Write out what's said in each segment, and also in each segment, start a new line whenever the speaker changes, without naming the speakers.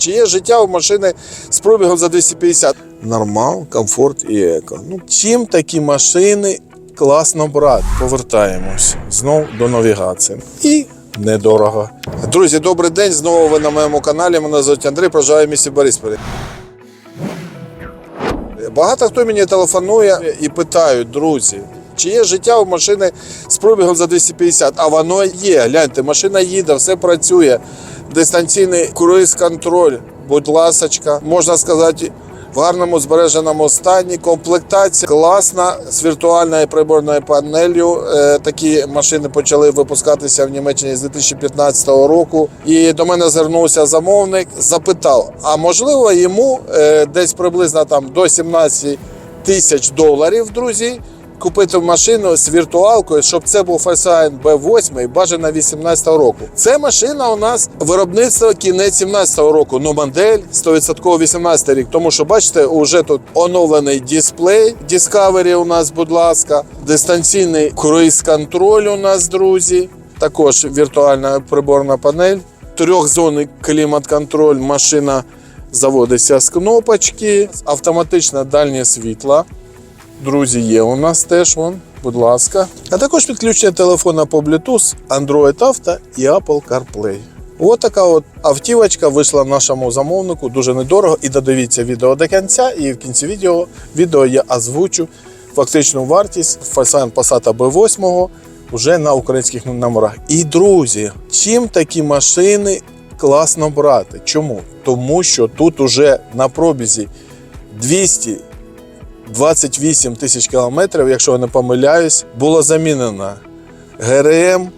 Чи є життя у машини з пробігом за 250? Нормал, комфорт і еко. Ну, чим такі машини класно брати? Повертаємось знов до навігації. І недорого. Друзі, добрий день. Знову ви на моєму каналі. Мене звуть Андрій, проживаю в місті Борисполі. Багато хто мені телефонує і питають, друзі, чи є життя у машини з пробігом за 250? А воно є. Гляньте, машина їде, все працює. Дистанційний круїз-контроль, будь ласочка, можна сказати, в гарному збереженому стані. Комплектація класна з віртуальною приборною панелью. Е, такі машини почали випускатися в Німеччині з 2015 року. І до мене звернувся замовник, запитав: а можливо йому е, десь приблизно там до 17 тисяч доларів, друзі. Купити машину з віртуалкою, щоб це був Volkswagen B8 і бажано 18 року. Це машина у нас виробництво кінець 17-го року. Ну модель 100% 18 рік. Тому що бачите, уже тут оновлений дисплей. Discovery у нас, будь ласка, дистанційний круїз-контроль у нас, друзі. Також віртуальна приборна панель, трьохзонний клімат-контроль. Машина заводиться з кнопочки, автоматичне дальнє світло. Друзі, є у нас теж вон, будь ласка. А також підключення телефона по Bluetooth, Android Auto і Apple CarPlay. Ось така от автівочка вийшла нашому замовнику дуже недорого. І додивіться відео до кінця. І в кінці відео, відео я озвучу фактичну вартість Volkswagen Passat B8 вже на українських номерах. І друзі, чим такі машини класно брати? Чому? Тому що тут уже на пробізі 200 28 тисяч кілометрів, якщо я не помиляюсь, було замінено ГРМ,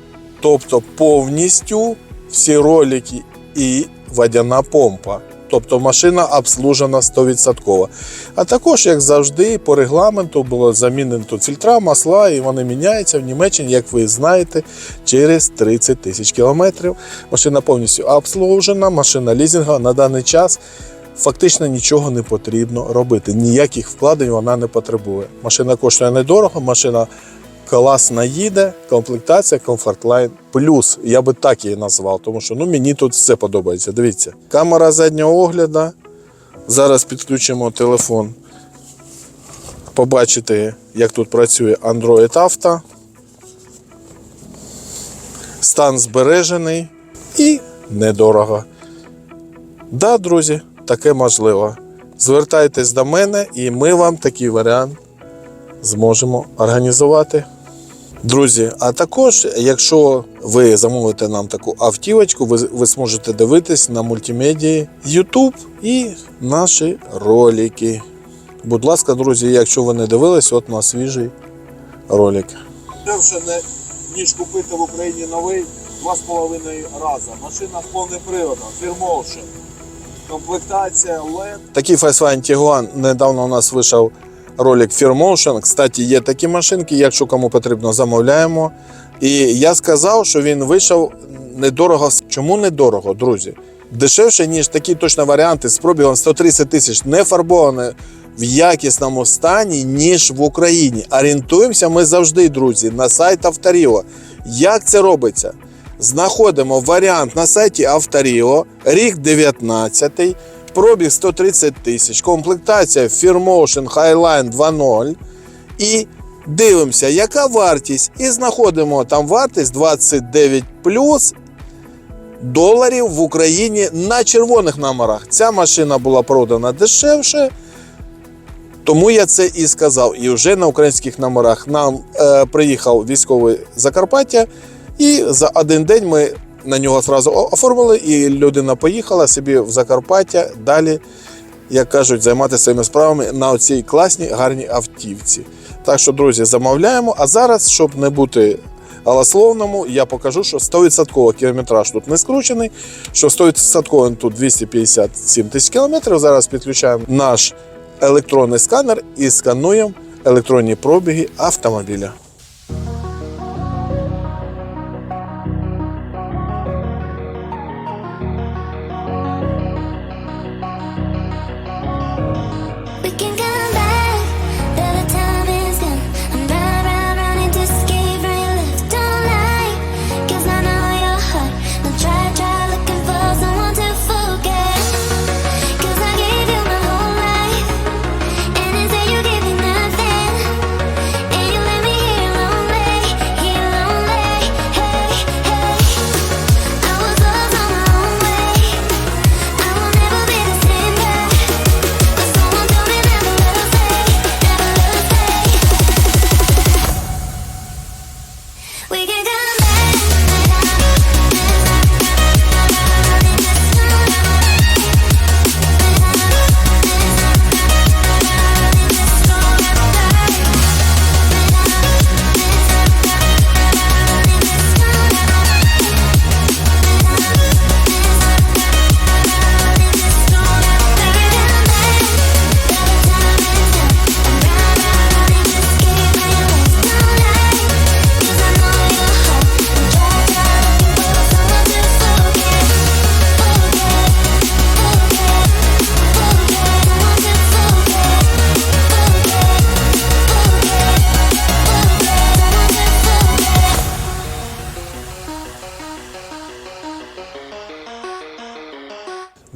тобто повністю всі ролики і водяна помпа. Тобто машина обслужена 100%. А також, як завжди, по регламенту було замінено фільтра, масла, і вони міняються в Німеччині, як ви знаєте, через 30 тисяч кілометрів. Машина повністю обслужена, машина лізінга на даний час фактично нічого не потрібно робити. Ніяких вкладень вона не потребує. Машина коштує недорого, машина класно їде, комплектація Comfortline плюс. Я би так її назвав, тому що ну, мені тут все подобається. Дивіться, камера заднього огляду. Зараз підключимо телефон. Побачите, як тут працює Android Auto. Стан збережений і недорого. Да, друзі, таке можливо. Звертайтесь до мене, і ми вам такий варіант зможемо організувати. Друзі, а також, якщо ви замовите нам таку автівочку, ви, ви зможете дивитись на мультимедії YouTube і наші ролики. Будь ласка, друзі, якщо ви не дивились, от на свіжий ролик. Дешевше, ніж купити в Україні новий, два з половиною рази. Машина з повним приводом, фірмовша комплектація LED. Такий Volkswagen Tiguan недавно у нас вийшов ролик Fear Motion. Кстати, є такі машинки, якщо кому потрібно, замовляємо. І я сказав, що він вийшов недорого. Чому недорого, друзі? Дешевше, ніж такі точно варіанти з пробігом 130 тисяч, не фарбовані в якісному стані, ніж в Україні. Орієнтуємося ми завжди, друзі, на сайт Авторіо. Як це робиться? Знаходимо варіант на сайті Авторіо, рік 19, пробіг 130 тисяч, комплектація Firmotion Highline 2.0 і дивимося, яка вартість, і знаходимо там вартість 29 плюс доларів в Україні на червоних номерах. Ця машина була продана дешевше. Тому я це і сказав. І вже на українських номерах нам е, приїхав військовий Закарпаття. І за один день ми на нього одразу оформили, і людина поїхала собі в Закарпаття далі, як кажуть, займатися своїми справами на цій класній гарній автівці. Так що, друзі, замовляємо. А зараз, щоб не бути голословному, я покажу, що 100% кілометраж тут не скручений, що 100% тут 257 тисяч кілометрів. Зараз підключаємо наш електронний сканер і скануємо електронні пробіги автомобіля.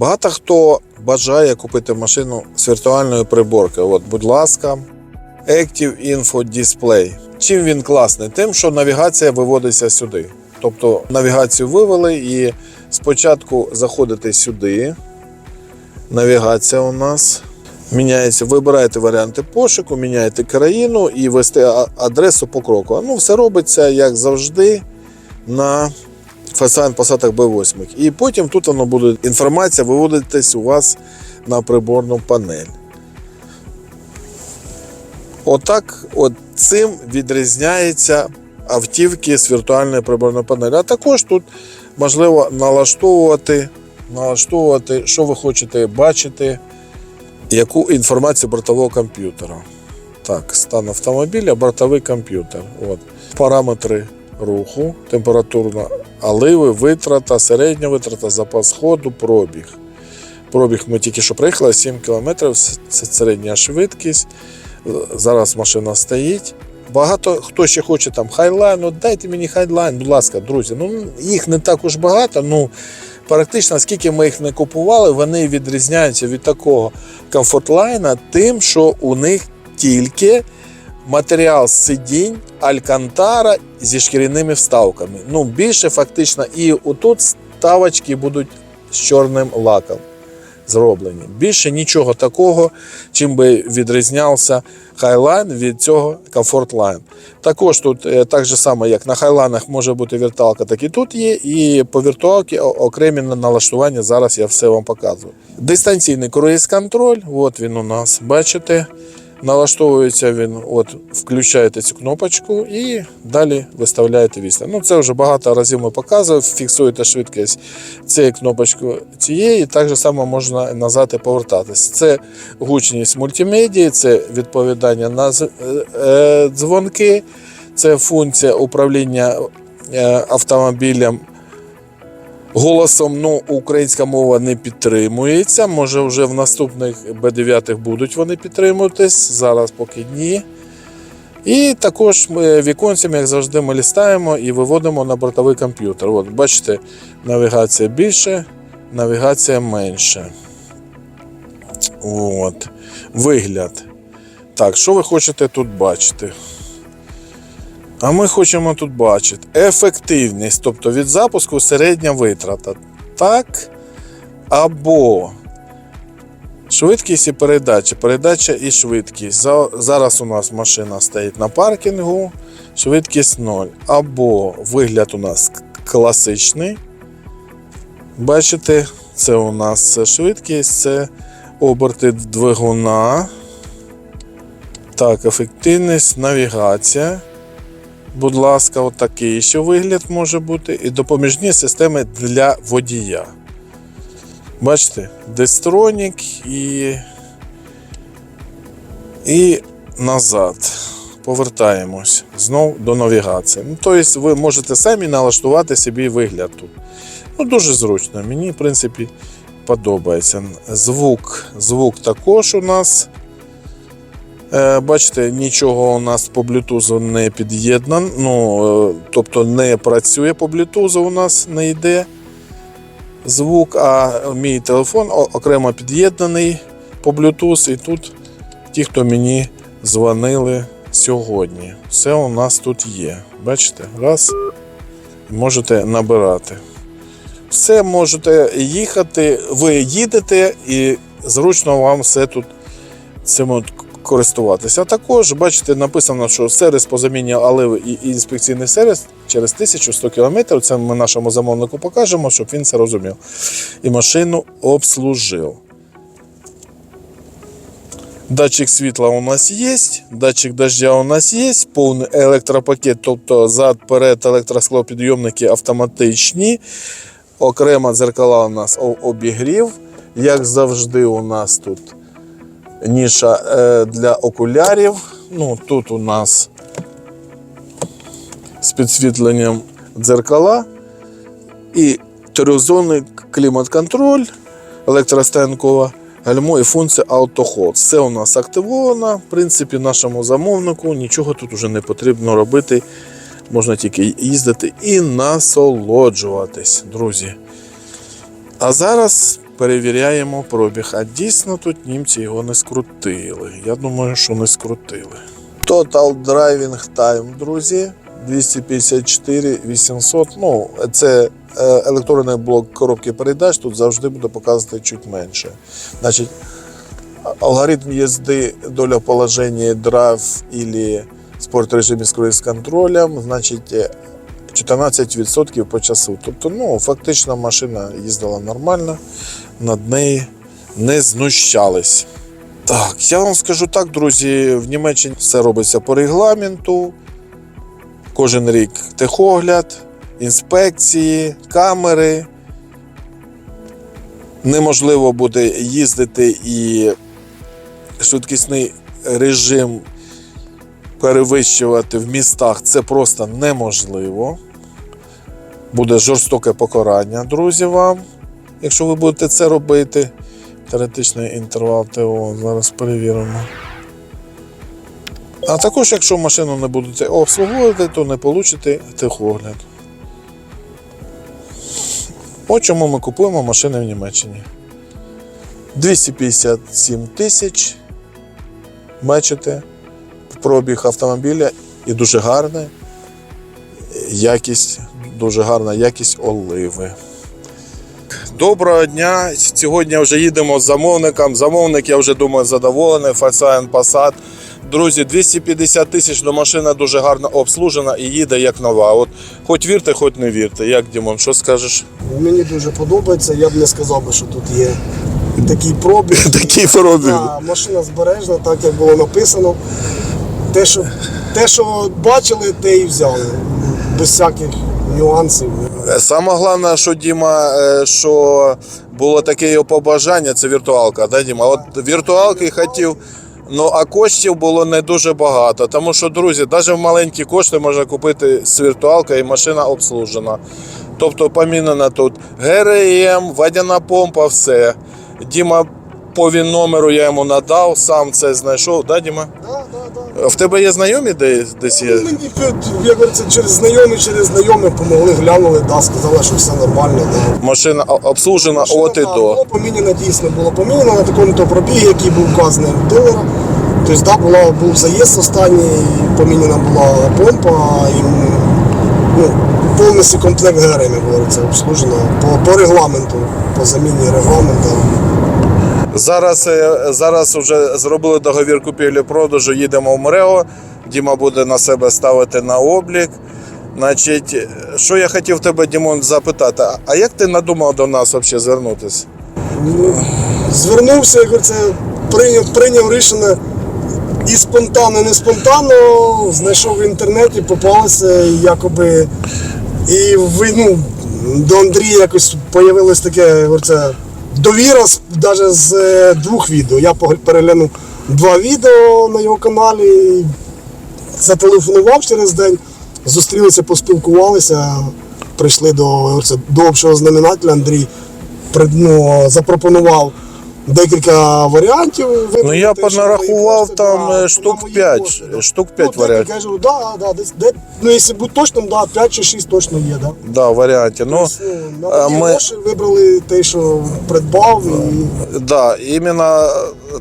Багато хто бажає купити машину з віртуальною приборкою. От, будь ласка, Active Info Display. Чим він класний? Тим, що навігація виводиться сюди. Тобто навігацію вивели і спочатку заходите сюди. Навігація у нас міняється. Вибираєте варіанти пошуку, міняєте країну і ввести адресу по кроку. Ну, все робиться, як завжди, на Volkswagen Passat B8. І потім тут воно буде інформація виводитись у вас на приборну панель. Отак, от цим відрізняється автівки з віртуальної приборної панелі. А також тут можливо налаштовувати, налаштовувати, що ви хочете бачити, яку інформацію бортового комп'ютера. Так, стан автомобіля, бортовий комп'ютер. От. Параметри руху, температурна оливи, витрата, середня витрата, запас ходу, пробіг. Пробіг ми тільки що приїхали 7 км, це середня швидкість. Зараз машина стоїть. Багато хто ще хоче там хайлайн, от дайте мені хайлайн, будь ласка, друзі. Ну їх не так уж багато. Ну практично скільки ми їх не купували, вони відрізняються від такого комфортлайна, тим, що у них тільки матеріал сидінь, алькантара зі шкіряними вставками. Ну більше фактично, і отут ставочки будуть з чорним лаком зроблені. Більше нічого такого, чим би відрізнявся Highline від цього Line. Також тут е, так же само, як на Хайлайнах може бути віртуалка, так і тут є. І по віртуалці окремі налаштування. Зараз я все вам показую. Дистанційний круїз-контроль, от він у нас, бачите. Налаштовується він, от включаєте цю кнопочку і далі виставляєте відстань. Ну, це вже багато разів ми показували, фіксуєте швидкість цією кнопочкою цієї, так же само можна назад і повертатись. Це гучність мультимедії, це відповідання на е, е, дзвонки, це функція управління е, автомобілем. Голосом ну, українська мова не підтримується. Може, вже в наступних Б9 будуть вони підтримуватись. Зараз поки ні. І також ми віконцем, як завжди, ми лістаємо і виводимо на бортовий комп'ютер. От, бачите, навігація більше, навігація менше. От. Вигляд. Так, що ви хочете тут бачити? А ми хочемо тут бачити ефективність, тобто від запуску середня витрата. Так. Або швидкість і передача. Передача і швидкість. Зараз у нас машина стоїть на паркінгу, швидкість 0. Або вигляд у нас класичний. Бачите, це у нас швидкість, це оберти двигуна. Так, ефективність, навігація. Будь ласка, отакий ще вигляд може бути. І допоміжні системи для водія. Бачите, Дестронік і. І назад. Повертаємось знов до навігації. Ну, тобто ви можете самі налаштувати собі вигляд тут. Ну, дуже зручно. Мені, в принципі, подобається. Звук, звук також у нас. Е, Бачите, нічого у нас по Bluetooth не під'єднано. Ну, е, тобто не працює по Bluetooth, у нас не йде звук, а мій телефон окремо під'єднаний по Bluetooth. І тут ті, хто мені дзвонили сьогодні. Все у нас тут є. Бачите? Раз. Можете набирати. Все можете їхати, ви їдете і зручно вам все тут цим користуватися. А також, бачите, написано, що сервіс по заміні оливи і інспекційний сервіс через 1100 км. Це ми нашому замовнику покажемо, щоб він це розумів. І машину обслужив. Датчик світла у нас є, датчик дождя у нас є, повний електропакет, тобто зад, перед електросклопідйомники автоматичні. Окремо дзеркала у нас обігрів. Як завжди, у нас тут ніша е, для окулярів. Ну, тут у нас з підсвітленням дзеркала і трьохзонний клімат-контроль, електростоянкова гальмо і функція автоход. Все у нас активовано. В принципі, нашому замовнику нічого тут вже не потрібно робити. Можна тільки їздити і насолоджуватись, друзі. А зараз Перевіряємо пробіг. А дійсно тут німці його не скрутили. Я думаю, що не скрутили. Total Driving Time, друзі. 254 800. Ну, це е, електронний блок коробки передач. Тут завжди буде показувати чуть менше. Значить, алгоритм їзди доля положення драйв или спорт режимі з круїз-контролем, значить, е, 14% по часу. Тобто, ну, фактично машина їздила нормально, над нею не знущались. Так, я вам скажу так, друзі, в Німеччині все робиться по регламенту. Кожен рік техогляд, інспекції, камери. Неможливо буде їздити і швидкісний режим перевищувати в містах це просто неможливо. Буде жорстоке покарання, друзі, вам, якщо ви будете це робити. Теоретичний інтервал ТО. Зараз перевіримо. А також, якщо машину не будете обслуговувати, то не получите техогляд. От чому ми купуємо машини в Німеччині. 257 тисяч. Бачите, пробіг автомобіля і дуже гарна якість, дуже гарна якість оливи. Доброго дня. Сьогодні вже їдемо з замовником. Замовник, я вже думаю, задоволений. Volkswagen Passat. Друзі, 250 тисяч, але машина дуже гарно обслужена і їде як нова. От хоч вірте, хоч не вірте. Як Дімон, що скажеш?
Мені дуже подобається. Я б не сказав би, що тут є такий пробіг.
Такий пробіг.
Да, машина збережна, так як було написано. Те, що, те, що бачили, те і взяли. Без всяких нюансів.
Саме головне, що Діма, е, що було таке його побажання, це віртуалка. Да, Діма? От віртуалки хотів. Ну, а коштів було не дуже багато. Тому що, друзі, навіть в маленькі кошти можна купити з віртуалкою і машина обслужена. Тобто помінена тут ГРМ, водяна помпа, все. Діма по він номеру я йому надав, сам це знайшов. Да, Діма?
Да.
В тебе є знайомі де, десь є?
Мені як говориться, через знайомі, через знайомих помогли, глянули, да, сказали, що все нормально. Да.
Машина обслужена
Машина,
от і
да,
до.
Було поміняно, дійсно було поміняно на такому то пробігі, який був вказаний в дилера. Тобто, да, була, був заїзд останній, поміняна була помпа і ну, повністю комплект ГРМ, говориться, обслужено по, по регламенту, по заміні регламенту.
Зараз, е, зараз вже зробили договір купівлі-продажу, їдемо в МРЕО. Діма буде на себе ставити на облік. Значить, що я хотів тебе, Дімон, запитати, а як ти надумав до нас взагалі звернутися?
Звернувся, як говориться, прийняв, прийняв рішення і спонтанно, і не спонтанно, знайшов в інтернеті, попалося якоби. І ну, до Андрія якось появилось таке, говориться, довіра навіть з е, двох відео. Я пог- переглянув два відео на його каналі, зателефонував через день, зустрілися, поспілкувалися, прийшли до, як до общого знаменателя. Андрій ну, запропонував декілька варіантів.
Ну, я понарахував
кошти,
там,
да,
е, штук
мої
п'ять,
кошти,
штук п'ять
ну,
варіантів.
Я кажу, да, да, десь, де, ну, якщо бути точним, да, 5 чи 6 точно є. Да.
Да, варіанті. Ну,
Тобто, ну,
ми-
вибрали те, що придбав. І,
да, іменно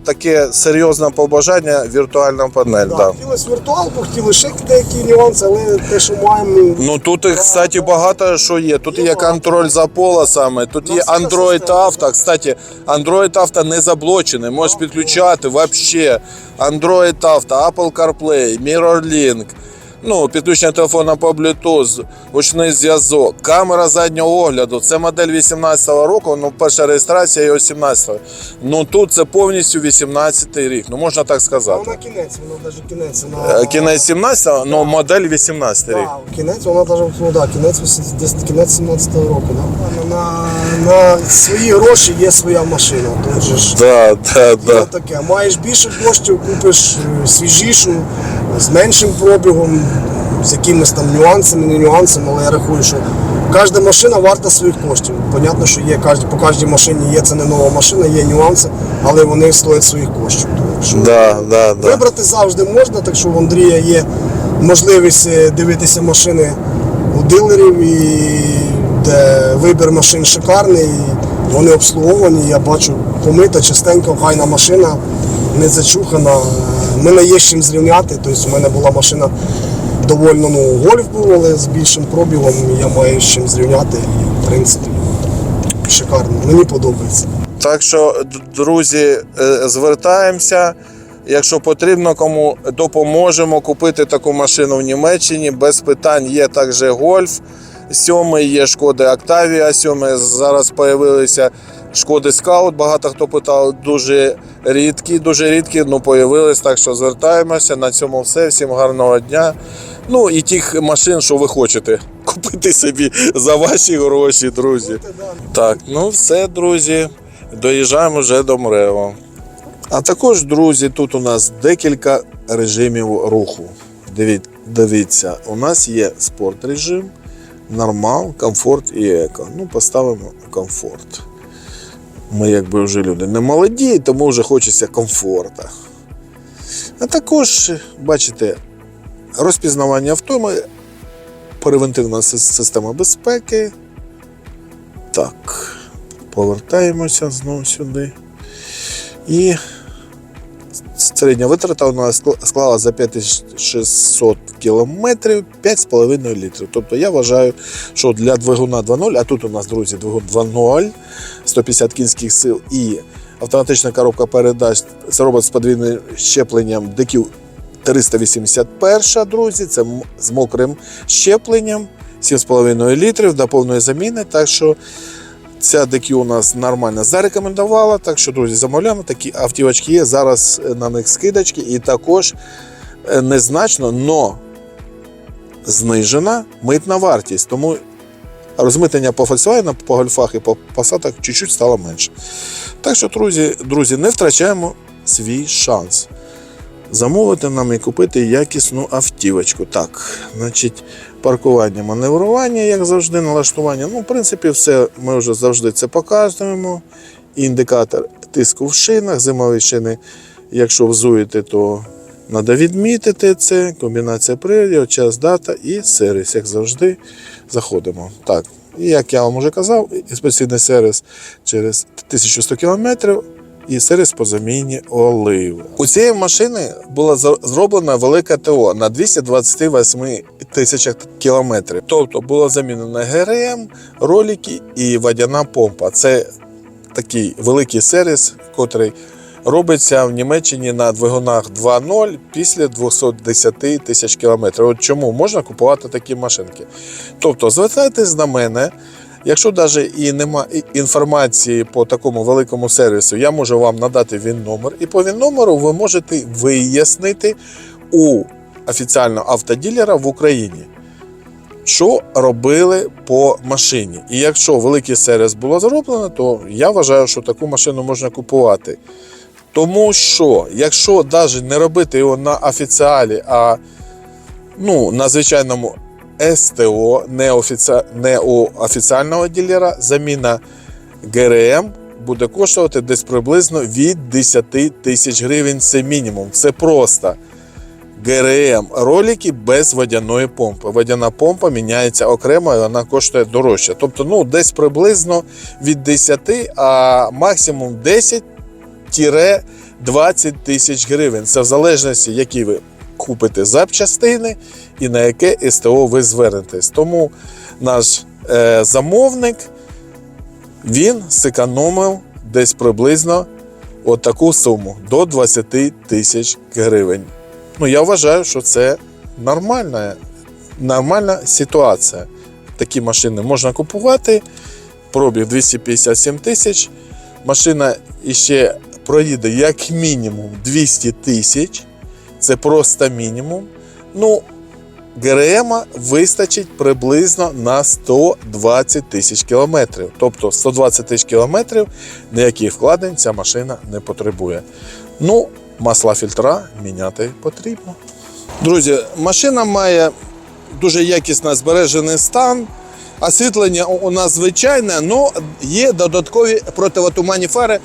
таке серйозне побажання віртуальна панель.
да. Хотілося віртуалку, хотіли ще деякі нюанси, але те, що маємо. ну,
Ну тут, кстати, багато що є. Тут
Є
контроль за полосами, тут
Ну,
є Android. Auto. Кстати, Android Auto не заблочений, можеш підключати вообще. Android Auto, Apple CarPlay, MirrorLink. Ну, підключення телефона по Bluetooth, гучний зв'язок, камера заднього огляду. Це модель 18-го року, ну перша реєстрація його 17-го. Ну тут це повністю 18-й рік. Ну можна так
Ну,
сказати.
на кінець, воно навіть кінець. На,
Е, Кінець 17-го, ну модель 18-й рік.
Да, кінець, вона навіть, ну, да, кінець, десь кінець 17-го року. Да. На, на свої гроші є своя машина. Тут же ж
Да, да, да.
таке. Маєш більше коштів, купиш е, свіжішу, з меншим пробігом, з якимись там нюансами, не нюансами, але я рахую, що кожна машина варта своїх коштів. Понятно, що є по кожній машині є це не нова машина, є нюанси, але вони стоять своїх коштів. Що
Да, да, да.
Вибрати завжди можна, так що у Андрія є можливість е, дивитися машини у дилерів, і де вибір машин шикарний. Вони обслуговані, я бачу, помита, чистенька, гайна машина, не зачухана. Мене є з чим зрівняти. Тобто у мене була машина доволі, ну, гольф був, але з більшим пробігом я маю з чим зрівняти. І, в принципі, шикарно. Мені подобається.
Так що, друзі, е, звертаємося. Якщо потрібно, кому допоможемо купити таку машину в Німеччині. Без питань є також гольф. Сьомий є шкоди Октавія, сьомий. Зараз з'явилися шкоди Скаут. Багато хто питав, дуже рідкі, дуже рідкі, ну появились. Так що звертаємося. На цьому все. Всім гарного дня. Ну і тих машин, що ви хочете купити собі за ваші гроші, друзі. Так, ну все, друзі. Доїжджаємо вже до Мрево. А також, друзі, тут у нас декілька режимів руху. Дивіться, у нас є спорт режим, нормал, комфорт і еко. Ну, поставимо комфорт. Ми якби вже люди не молоді, тому вже хочеться комфорта. А також, бачите, розпізнавання втоми, превентивна система безпеки. Так, повертаємося знову сюди. І середня витрата у нас склала за 5600 кілометрів 5,5 літрів. Тобто я вважаю, що для двигуна 2.0, а тут у нас, друзі, двигун 2.0, 150 кінських сил і автоматична коробка передач, це робот з подвійним щепленням DQ 381, друзі, це з мокрим щепленням, 7,5 літрів до повної заміни. Так що Ця DQ у нас нормально зарекомендувала, так що, друзі, замовляємо. Такі автівочки є. Зараз е, на них скидочки і також е, незначно, но знижена митна вартість. Тому розмитнення по Volkswagen, по гольфах і по Passat чуть-чуть стало менше. Так що, друзі, друзі, не втрачаємо свій шанс. Замовити нам і купити якісну автівочку. Так, значить, паркування, маневрування, як завжди, налаштування. Ну, в принципі, все ми вже завжди це показуємо. Індикатор тиску в шинах, зимові шини, якщо взуєте, то треба відмітити це. Комбінація приладів, час, дата і сервіс, як завжди, заходимо. Так, і як я вам вже казав, інспекційний сервіс через 1100 км і сервіс по заміні олив. У цієї машини була зроблена велика ТО на 228 тисячах кілометрів. Тобто було замінено ГРМ, ролики і водяна помпа. Це такий великий сервіс, котрий робиться в Німеччині на двигунах 2.0 після 210 тисяч кілометрів. От чому можна купувати такі машинки? Тобто, звертайтесь на мене. Якщо навіть і немає інформації по такому великому сервісу, я можу вам надати він номер, і по він номеру ви можете вияснити у офіціального автоділера в Україні, що робили по машині. І якщо великий сервіс було зроблено, то я вважаю, що таку машину можна купувати. Тому що, якщо навіть не робити його на офіціалі, а ну, на звичайному СТО, не, у офіціального ділера, заміна ГРМ буде коштувати десь приблизно від 10 тисяч гривень. Це мінімум. Це просто ГРМ ролики без водяної помпи. Водяна помпа міняється окремо і вона коштує дорожче. Тобто, ну, десь приблизно від 10, а максимум 10-20 тисяч гривень. Це в залежності, які ви купите запчастини і на яке СТО ви звернетесь. Тому наш е, замовник він зекономив десь приблизно таку суму до 20 тисяч гривень. Ну, я вважаю, що це нормальна, нормальна ситуація. Такі машини можна купувати. Пробіг 257 тисяч. Машина іще проїде як мінімум 200 тисяч. Це просто мінімум. Ну, ГРМ вистачить приблизно на 120 тисяч кілометрів. Тобто 120 тисяч кілометрів ніяких вкладень ця машина не потребує. Ну, масла фільтра міняти потрібно. Друзі, машина має дуже якісно збережений стан. Освітлення у нас звичайне, але є додаткові противотуманні фари,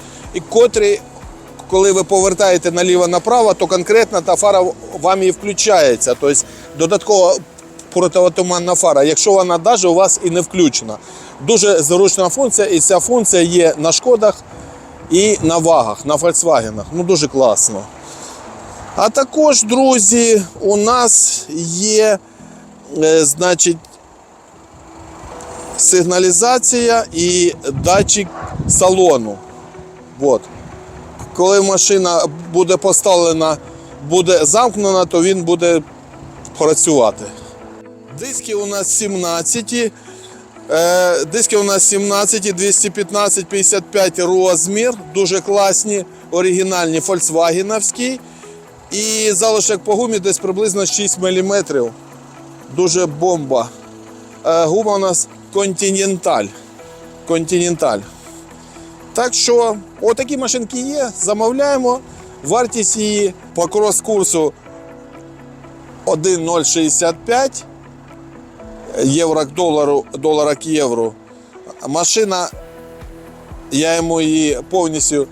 котрі, коли ви повертаєте наліво-направо, то конкретно та фара вам і включається. Тобто додаткова противотуманна фара, якщо вона навіть у вас і не включена. Дуже зручна функція, і ця функція є на шкодах і на вагах, на Volkswagen. Ну дуже класно. А також, друзі, у нас є, е, значить, сигналізація і датчик салону. От. Коли машина буде поставлена, буде замкнена, то він буде працювати. Диски у нас 17. Е, диски у нас 17, 215, 55 розмір. Дуже класні, оригінальні, фольксвагеновські. І залишок по гумі десь приблизно 6 мм. Дуже бомба. Е, гума у нас Continental. Continental. Так що, отакі машинки є, замовляємо. Вартість її по крос-курсу 1,065 євро к долару, долара к євро. Машина, я йому її повністю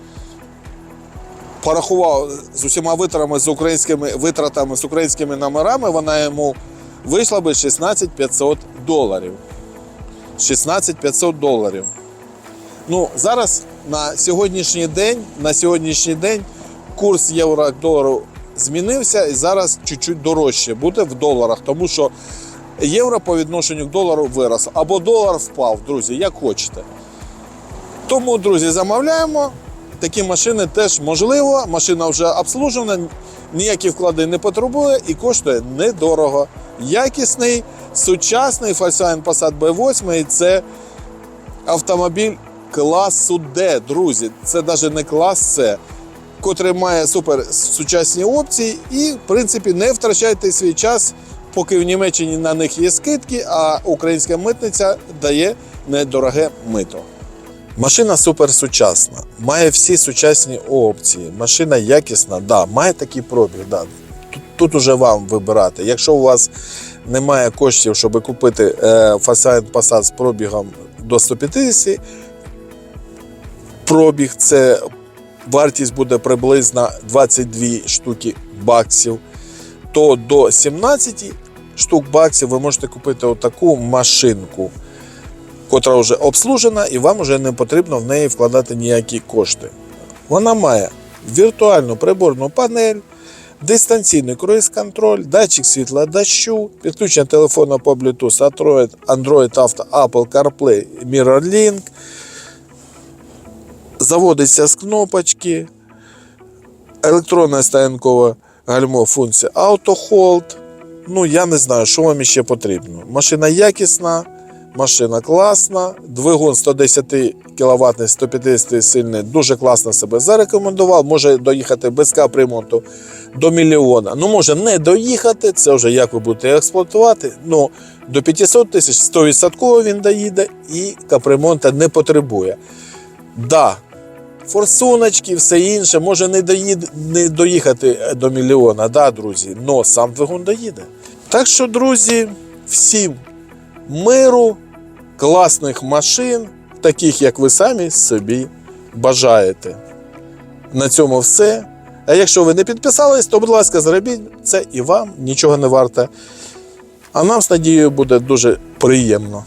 порахував з усіма витратами, з українськими витратами, з українськими номерами, вона йому вийшла би 16 500 доларів. 16 500 доларів. Ну, зараз на сьогоднішній день, на сьогоднішній день курс євро долару змінився і зараз чуть-чуть дорожче буде в доларах, тому що євро по відношенню к долару вирос. Або долар впав, друзі, як хочете. Тому, друзі, замовляємо. Такі машини теж можливо. Машина вже обслужена, ніякі вклади не потребує і коштує недорого. Якісний, сучасний Volkswagen Passat B8 це автомобіль класу D, друзі. Це навіть не клас С, котрий має супер сучасні опції і, в принципі, не втрачайте свій час, поки в Німеччині на них є скидки, а українська митниця дає недороге мито. Машина супер сучасна, має всі сучасні опції. Машина якісна, да, має такий пробіг. Да. Тут, тут уже вам вибирати. Якщо у вас немає коштів, щоб купити е, Passat з пробігом до 150, пробіг це вартість буде приблизно 22 штуки баксів, то до 17 штук баксів ви можете купити отаку машинку котра вже обслужена, і вам вже не потрібно в неї вкладати ніякі кошти. Вона має віртуальну приборну панель, дистанційний круїз-контроль, датчик світла дощу, підключення телефону по Bluetooth, Android, Android Auto, Apple CarPlay, MirrorLink, заводиться з кнопочки, електронна стоянкова гальмо функція Auto Hold. Ну, я не знаю, що вам ще потрібно. Машина якісна. Машина класна, двигун 110 кВт, 150 сильний, дуже класно себе зарекомендував. Може доїхати без капремонту до мільйона. Ну, може не доїхати, це вже як ви будете експлуатувати. Ну, до 500 тисяч 100% він доїде і капремонта не потребує. Да, форсуночки, все інше, може не, доїд, не доїхати до мільйона, да, друзі, але сам двигун доїде. Так що, друзі, всім миру, класних машин, таких як ви самі собі бажаєте. На цьому все. А якщо ви не підписались, то, будь ласка, зробіть це і вам нічого не варте. А нам з надією буде дуже приємно.